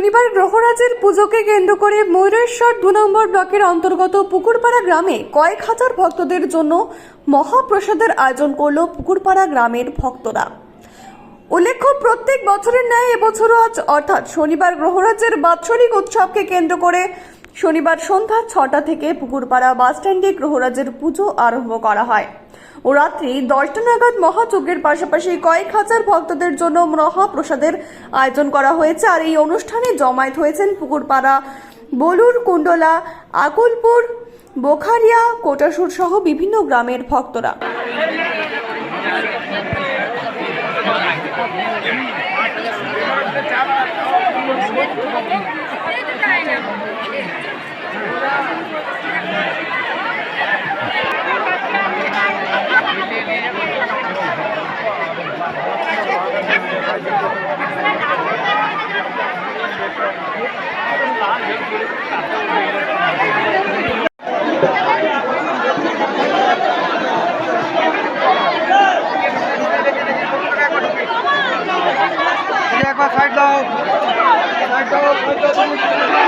শনিবার গ্রহরাজের পুজোকে কেন্দ্র করে ময়ূরেশ্বর দু নম্বর ব্লকের অন্তর্গত পুকুরপাড়া গ্রামে কয়েক হাজার ভক্তদের জন্য মহাপ্রসাদের আয়োজন করল পুকুরপাড়া গ্রামের ভক্তরা। উল্লেখ্য, প্রত্যেক বছরের ন্যায় এবছরও আজ, অর্থাৎ শনিবার গ্রহরাজের বাৎসরিক উৎসবকে কেন্দ্র করে শনিবার সন্ধ্যা ছটা থেকে পুকুরপাড়া বাসস্ট্যান্ডে গ্রহরাজের পুজো আরম্ভ করা হয়। ও রাত্রি দশটা নাগাদ মহাযজ্ঞের পাশাপাশি কয়েক হাজার ভক্তদের জন্য মহাপ্রসাদের আয়োজন করা হয়েছে। আর এই অনুষ্ঠানে জমায়েত হয়েছেন পুকুরপাড়া বলুর কুণ্ডলা, আকুলপুর, বোখারিয়া, কোটাসুর সহ বিভিন্ন গ্রামের ভক্তরা। সাইড দাও। সাইড দাও।